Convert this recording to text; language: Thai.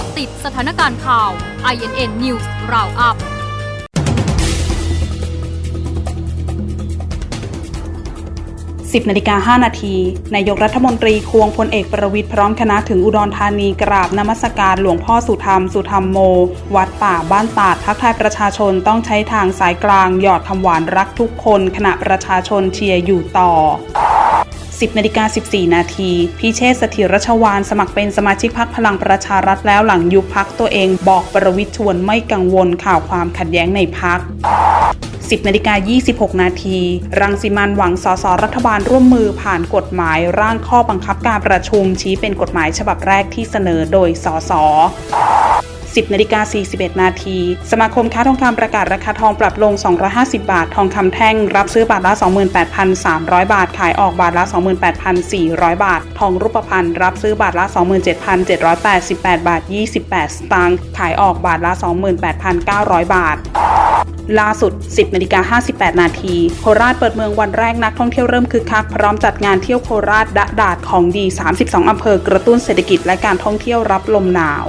าะติดสถานการณ์ข่าว INN News Roundup 10นาฬิกา5นาที นายกรัฐมนตรีควงพลเอกประวิตยพร้อมคณะถึงอุดรธานีกราบนมัสการหลวงพ่อสุธรรม สุธรรมโม วัดป่าบ้านตาดทักทายประชาชนต้องใช้ทางสายกลางหยอดคำหวานรักทุกคนขณะประชาชนเชียร์อยู่ต่อ 10นาฬิกา14 นาทีพิเชษฐ์สถิรชวานสมัครเป็นสมาชิกพักพลังประชารัฐแล้วหลังยุบพักตัวเองบอกประวิตรชวนไม่กังวลข่าวความขัดแย้งในพัก10นาฬิกา26 นาที รังสิมันหวังสสรัฐบาลร่วมมือผ่านกฎหมายร่างข้อบังคับการประชุมชี้เป็นกฎหมายฉบับแรกที่เสนอโดยสส 10นาฬิกา41 นาที สมาคมค้าทองคำประกาศราคาทองปรับลง 250 บาท ทองคำแท่ง รับซื้อบาทละ 28,300 บาท ขายออกบาทละ 28,400 บาท ทองรูปพรรณรับซื้อบาทละ 27,788 บาท 28 สตางค์ ขายออกบาทละ 28,900 บาทล่าสุด 10นาฬิกา58 นาที โคราชเปิดเมืองวันแรกนักท่องเที่ยวเริ่มคึกคัก พร้อมจัดงานเที่ยวโคราชดะดาดของดี 32 อำเภอกระตุ้นเศรษฐกิจและการท่องเที่ยวรับลมหนาว